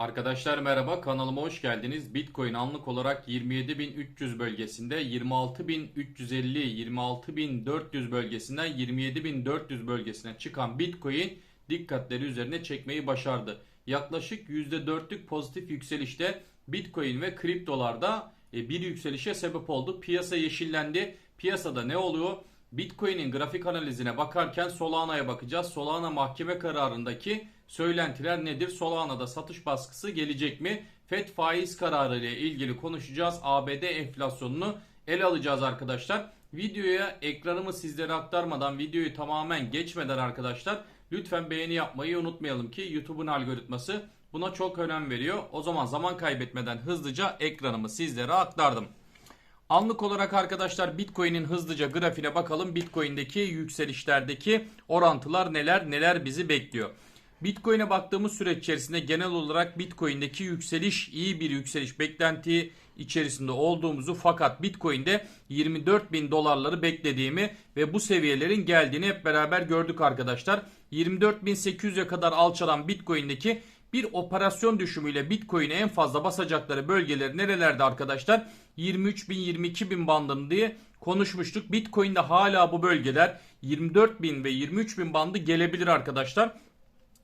Arkadaşlar merhaba kanalıma hoş geldiniz. Bitcoin anlık olarak 27.300 bölgesinde 26.350 26.400 bölgesinden 27.400 bölgesine çıkan Bitcoin dikkatleri üzerine çekmeyi başardı. Yaklaşık %4'lük pozitif yükselişte Bitcoin ve kriptolarda e, bir yükselişe sebep oldu. Piyasa yeşillendi. Piyasada ne oluyor? Bitcoin'in grafik analizine bakarken Solana'ya bakacağız. Solana mahkeme kararındaki söylentiler nedir? Solana'da satış baskısı gelecek mi? FED faiz kararı ile ilgili konuşacağız. ABD enflasyonunu ele alacağız arkadaşlar. Videoya ekranımı sizlere aktarmadan, videoyu tamamen geçmeden arkadaşlar lütfen beğeni yapmayı unutmayalım ki YouTube'un algoritması buna çok önem veriyor. O zaman zaman kaybetmeden hızlıca ekranımı sizlere aktardım. Anlık olarak arkadaşlar Bitcoin'in hızlıca grafiğine bakalım. Bitcoin'deki yükselişlerdeki orantılar neler neler bizi bekliyor. Bitcoin'e baktığımız süreç içerisinde genel olarak Bitcoin'deki yükseliş iyi bir yükseliş beklenti içerisinde olduğumuzu fakat Bitcoin'de 24 bin dolarları beklediğimi ve bu seviyelerin geldiğini hep beraber gördük arkadaşlar. 24.800'e kadar alçalan Bitcoin'deki bir operasyon düşümüyle Bitcoin'e en fazla basacakları bölgeler nerelerde arkadaşlar? 23 bin 22 bin bandını diye konuşmuştuk. Bitcoin'de hala bu bölgeler 24 bin ve 23 bin bandı gelebilir arkadaşlar.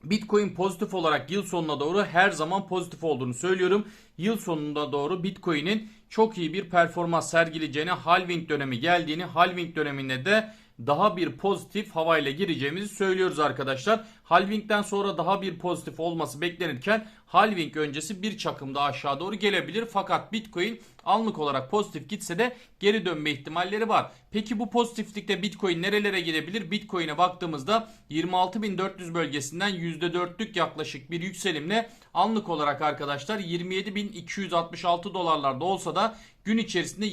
Bitcoin pozitif olarak yıl sonuna doğru her zaman pozitif olduğunu söylüyorum. Yıl sonunda doğru Bitcoin'in çok iyi bir performans sergileyeceğini, halving dönemi geldiğini, halving döneminde de daha bir pozitif havayla gireceğimizi söylüyoruz arkadaşlar. Halving'den sonra daha bir pozitif olması beklenirken halving öncesi bir çakım daha aşağı doğru gelebilir. Fakat Bitcoin anlık olarak pozitif gitse de geri dönme ihtimalleri var. Peki bu pozitiflikte Bitcoin nerelere gidebilir? Bitcoin'e baktığımızda 26.400 bölgesinden %4'lük yaklaşık bir yükselimle anlık olarak arkadaşlar 27.266 dolarlarda olsa da gün içerisinde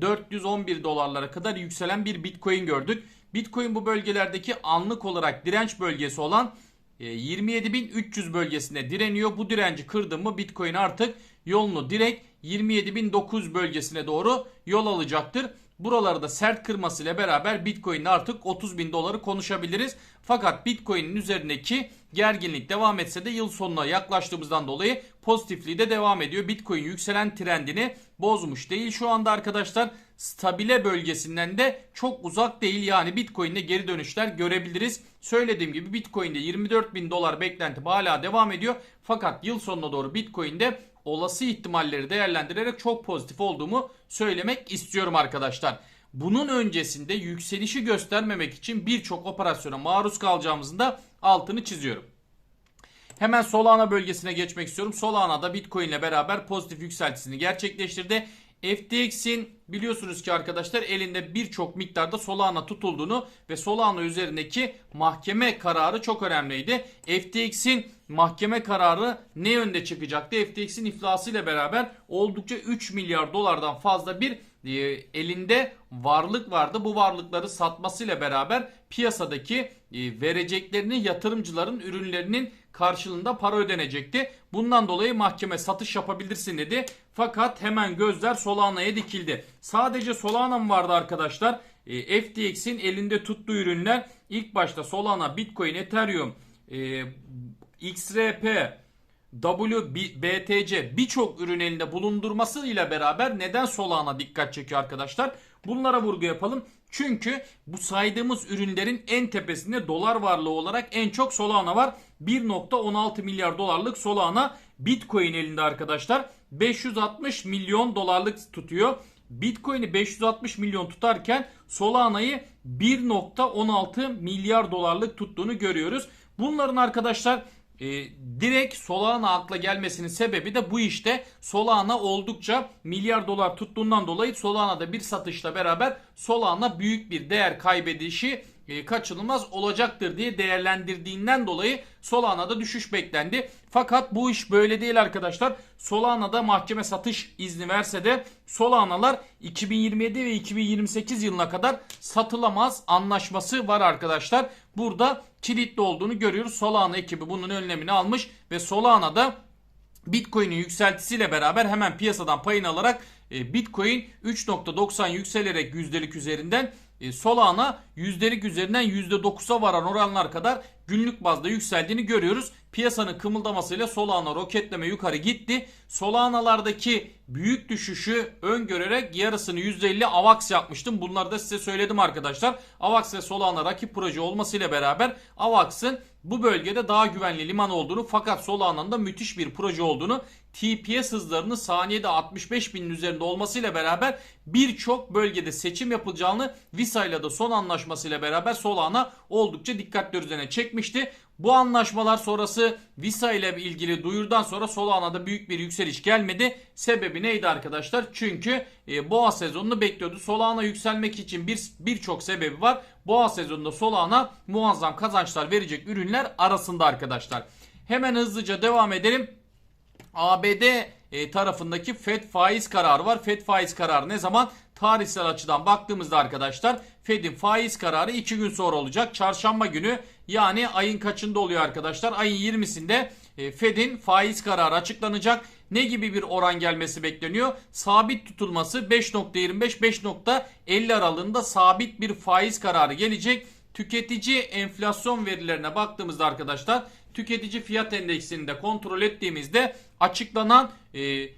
27.411 dolarlara kadar yükselen bir Bitcoin gördük. Bitcoin bu bölgelerdeki anlık olarak direnç bölgesi olan 27.300 bölgesine direniyor. Bu direnci kırdı mı Bitcoin artık yolunu direkt 27.900 bölgesine doğru yol alacaktır. Buraları da sert kırmasıyla beraber Bitcoin'de artık 30 bin doları konuşabiliriz. Fakat Bitcoin'in üzerindeki gerginlik devam etse de yıl sonuna yaklaştığımızdan dolayı pozitifliği de devam ediyor. Bitcoin yükselen trendini bozmuş değil şu anda arkadaşlar. Stabile bölgesinden de çok uzak değil. Yani Bitcoin'de geri dönüşler görebiliriz. Söylediğim gibi Bitcoin'de 24 bin dolar beklenti hala devam ediyor. Fakat yıl sonuna doğru Bitcoin'de olası ihtimalleri değerlendirerek çok pozitif olduğumu söylemek istiyorum arkadaşlar. Bunun öncesinde yükselişi göstermemek için birçok operasyona maruz kalacağımızın da altını çiziyorum. Hemen Solana bölgesine geçmek istiyorum. Solana'da Bitcoin ile beraber pozitif yükseltisini gerçekleştirdi. FTX'in biliyorsunuz ki arkadaşlar elinde birçok miktarda Solana tutulduğunu ve Solana üzerindeki mahkeme kararı çok önemliydi. FTX'in mahkeme kararı ne yönde çıkacaktı? FTX'in iflasıyla beraber oldukça 3 milyar dolardan fazla bir e, elinde varlık vardı. Bu varlıkları satmasıyla beraber piyasadaki e, vereceklerini yatırımcıların ürünlerinin karşılığında para ödenecekti. Bundan dolayı mahkeme satış yapabilirsin dedi. Fakat hemen gözler Solana'ya dikildi. Sadece Solana mı vardı arkadaşlar? E, FTX'in elinde tuttuğu ürünler ilk başta Solana, Bitcoin, Ethereum, e, XRP, WBTC birçok ürün elinde bulundurması ile beraber neden Solana dikkat çekiyor arkadaşlar? Bunlara vurgu yapalım. Çünkü bu saydığımız ürünlerin en tepesinde dolar varlığı olarak en çok Solana var. 1.16 milyar dolarlık Solana Bitcoin elinde arkadaşlar. 560 milyon dolarlık tutuyor. Bitcoin'i 560 milyon tutarken Solana'yı 1.16 milyar dolarlık tuttuğunu görüyoruz. Bunların arkadaşlar e, direkt Solana akla gelmesinin sebebi de bu işte. Solana oldukça milyar dolar tuttuğundan dolayı Solana'da bir satışla beraber Solana büyük bir değer kaybedişi e, kaçınılmaz olacaktır diye değerlendirdiğinden dolayı Solana'da düşüş beklendi. Fakat bu iş böyle değil arkadaşlar. Solana'da mahkeme satış izni verse de Solana'lar 2027 ve 2028 yılına kadar satılamaz anlaşması var arkadaşlar. Burada kilitli olduğunu görüyoruz. Solana ekibi bunun önlemini almış ve Solana'da Bitcoin'in yükseltisiyle beraber hemen piyasadan payını alarak Bitcoin 3.90 yükselerek yüzdelik üzerinden e, Solana yüzdelik üzerinden %9'a varan oranlar kadar günlük bazda yükseldiğini görüyoruz. piyasanın kımıldamasıyla Solana roketleme yukarı gitti. Solanalardaki büyük düşüşü öngörerek yarısını %50 AVAX yapmıştım. Bunları da size söyledim arkadaşlar. AVAX ve Solana rakip proje olmasıyla beraber AVAX'ın bu bölgede daha güvenli liman olduğunu fakat Solana'nın da müthiş bir proje olduğunu TPS hızlarının saniyede 65 binin üzerinde olmasıyla beraber birçok bölgede seçim yapılacağını Visa ile de son anlaşmasıyla beraber Solana oldukça dikkatli üzerine çekmişti. Bu anlaşmalar sonrası Visa ile ilgili duyurdan sonra Solana'da büyük bir yükseliş gelmedi. Sebebi neydi arkadaşlar? Çünkü e, boğa sezonunu bekliyordu. Solana yükselmek için bir birçok sebebi var. Boğa sezonunda Solana muazzam kazançlar verecek ürünler arasında arkadaşlar. Hemen hızlıca devam edelim. ABD e, tarafındaki FED faiz kararı var. FED faiz kararı ne zaman? Tarihsel açıdan baktığımızda arkadaşlar Fed'in faiz kararı 2 gün sonra olacak. Çarşamba günü yani ayın kaçında oluyor arkadaşlar? Ayın 20'sinde e, Fed'in faiz kararı açıklanacak. Ne gibi bir oran gelmesi bekleniyor? Sabit tutulması 5.25-5.50 aralığında sabit bir faiz kararı gelecek. Tüketici enflasyon verilerine baktığımızda arkadaşlar tüketici fiyat endeksini de kontrol ettiğimizde açıklanan e,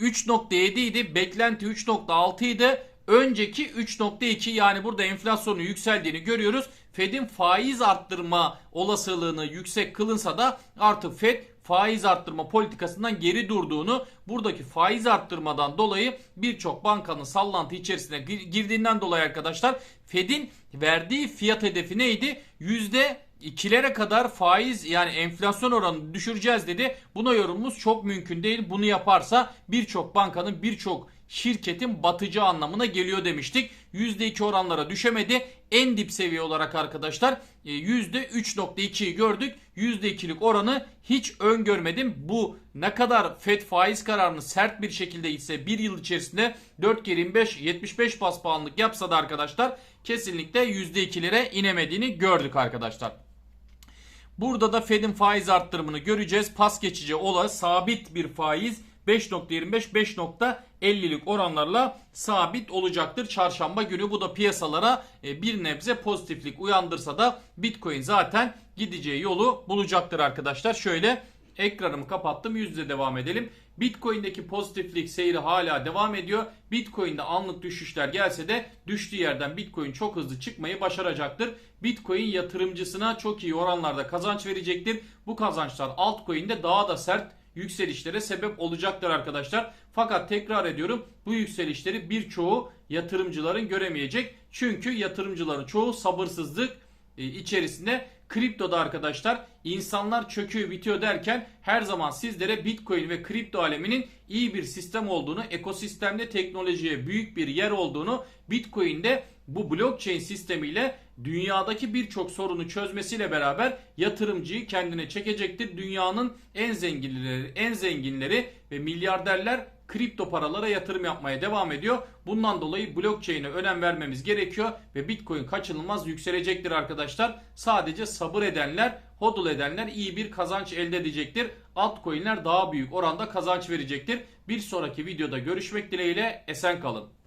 3.7 idi. Beklenti 3.6 idi. Önceki 3.2 yani burada enflasyonun yükseldiğini görüyoruz. Fed'in faiz arttırma olasılığını yüksek kılınsa da artık Fed faiz arttırma politikasından geri durduğunu, buradaki faiz arttırmadan dolayı birçok bankanın sallantı içerisine girdiğinden dolayı arkadaşlar Fed'in verdiği fiyat hedefi neydi? Yüzde ikilere kadar faiz yani enflasyon oranını düşüreceğiz dedi. Buna yorumumuz çok mümkün değil. Bunu yaparsa birçok bankanın birçok şirketin batıcı anlamına geliyor demiştik. %2 oranlara düşemedi. En dip seviye olarak arkadaşlar %3.2'yi gördük. %2'lik oranı hiç öngörmedim. Bu ne kadar FED faiz kararını sert bir şekilde ise bir yıl içerisinde 4 kere 25 75 bas puanlık yapsa da arkadaşlar kesinlikle %2'lere inemediğini gördük arkadaşlar. Burada da Fed'in faiz arttırımını göreceğiz. Pas geçici ola sabit bir faiz 5.25-5.50'lik oranlarla sabit olacaktır çarşamba günü. Bu da piyasalara e, bir nebze pozitiflik uyandırsa da Bitcoin zaten gideceği yolu bulacaktır arkadaşlar. Şöyle ekranımı kapattım yüzde devam edelim. Bitcoin'deki pozitiflik seyri hala devam ediyor. Bitcoin'de anlık düşüşler gelse de düştüğü yerden Bitcoin çok hızlı çıkmayı başaracaktır. Bitcoin yatırımcısına çok iyi oranlarda kazanç verecektir. Bu kazançlar altcoin'de daha da sert yükselişlere sebep olacaktır arkadaşlar. Fakat tekrar ediyorum bu yükselişleri birçoğu yatırımcıların göremeyecek. Çünkü yatırımcıların çoğu sabırsızlık e, içerisinde kriptoda arkadaşlar insanlar çöküyor bitiyor derken her zaman sizlere Bitcoin ve kripto aleminin iyi bir sistem olduğunu, ekosistemde teknolojiye büyük bir yer olduğunu, Bitcoin'de bu blockchain sistemiyle dünyadaki birçok sorunu çözmesiyle beraber yatırımcıyı kendine çekecektir. Dünyanın en zenginleri, en zenginleri ve milyarderler kripto paralara yatırım yapmaya devam ediyor. Bundan dolayı blockchain'e önem vermemiz gerekiyor ve Bitcoin kaçınılmaz yükselecektir arkadaşlar. Sadece sabır edenler, hodl edenler iyi bir kazanç elde edecektir. Altcoin'ler daha büyük oranda kazanç verecektir. Bir sonraki videoda görüşmek dileğiyle esen kalın.